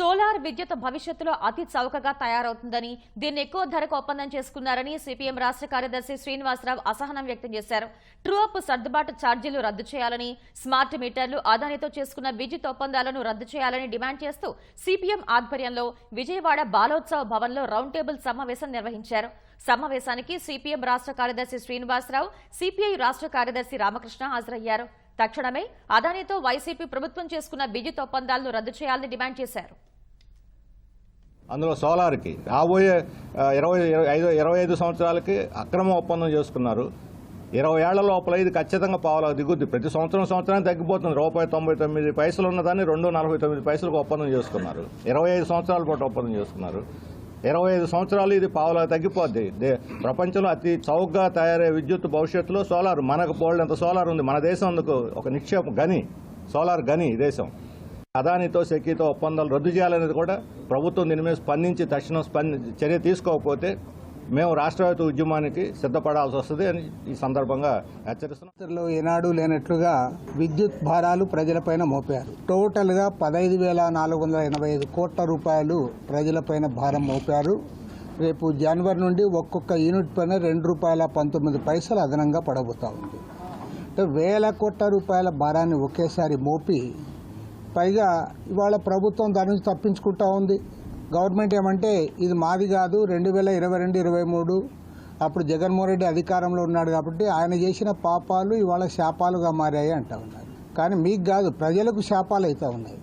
Solar విద్యుత్ భవిష్యత్తులో అతి చౌకగా తయారవుతుందని దీన్ని ఎక్కువ ధరకు ఒప్పందం చేసుకున్నారని సిపిఎం రాష్ట్ర కార్యదర్శి శ్రీనివాసరావు అసహనం వ్యక్తం చేశారు. ట్రూఅప్ సర్దుబాటు ఛార్జీలు రద్దు చేయాలని స్మార్ట్ మీటర్లు అదానితో చేసుకున్న విద్యుత్ ఒప్పందాలను రద్దు చేయాలని డిమాండ్ చేస్తూ సిపిఎం ఆధ్వర్యంలో విజయవాడ బాలోత్సవ భవన్లో రౌండ్ టేబుల్ సమావేశం నిర్వహించారు. సమావేశానికి సిపిఎం రాష్ట్ర కార్యదర్శి శ్రీనివాసరావు సిపిఐ రాష్ట్ర కార్యదర్శి రామకృష్ణ హాజరయ్యారు. తక్షణమే అదానితో వైసీపీ ప్రభుత్వం చేసుకున్న విద్యుత్ ఒప్పందాలను రద్దు చేయాలని డిమాండ్ చేశారు. అందులో సోలార్కి. రాబోయే ఇరవై ఇరవై ఐదు ఇరవై ఐదు సంవత్సరాలకి అక్రమ ఒప్పందం చేసుకున్నారు. ఇరవై ఏళ్ళ లోపల ఇది ఖచ్చితంగా పావులా దిగుద్ది. ప్రతి సంవత్సరం సంవత్సరానికి తగ్గిపోతుంది. రూపాయి తొంభై తొమ్మిది పైసలు ఉన్నదాన్ని రెండు నలభై తొమ్మిది పైసలకు ఒప్పందం చేసుకున్నారు. ఇరవై ఐదు సంవత్సరాల పాటు ఒప్పందం చేసుకున్నారు. ఇరవై ఐదు సంవత్సరాలు ఇది పావులా తగ్గిపోద్ది. దే- ప్రపంచంలో అతి చౌకగా తయారయ్యే విద్యుత్ భవిష్యత్తులో సోలార్. మనకు పోలేంత సోలార్ ఉంది. మన దేశం అందుకు ఒక నిక్షేపం గని. సోలార్ గని దేశం. అదానితో సెకీతో ఒప్పందాలు రద్దు చేయాలనేది కూడా ప్రభుత్వం దీని మీద స్పందించి తక్షణం స్పంది చర్య తీసుకోకపోతే మేము రాష్ట్రవ్యాప్త ఉద్యమానికి సిద్ధపడాల్సి వస్తుంది అని ఈ సందర్భంగా హెచ్చరిస్తున్నాం. ఏనాడు లేనట్లుగా విద్యుత్ భారాలు ప్రజలపైన మోపారు. టోటల్గా పదహైదు వేల నాలుగు వందల ఎనభై ఐదు కోట్ల రూపాయలు ప్రజలపైన భారం మోపారు. రేపు జనవరి నుండి ఒక్కొక్క యూనిట్ పైన రెండు రూపాయల పంతొమ్మిది పైసలు అదనంగా పడబోతా ఉంది. అంటే వేల కోట్ల రూపాయల భారాన్ని ఒకేసారి మోపి పైగా ఇవాళ ప్రభుత్వం దాని నుంచి తప్పించుకుంటా ఉంది. గవర్నమెంట్ ఏమంటే ఇది మాది కాదు రెండు వేల ఇరవై రెండు ఇరవై మూడు అప్పుడు జగన్మోహన్ రెడ్డి అధికారంలో ఉన్నాడు కాబట్టి ఆయన చేసిన పాపాలు ఇవాళ శాపాలుగా మారాయి అంటూ ఉన్నారు. కానీ మీకు కాదు ప్రజలకు శాపాలు అయితే ఉన్నాయి.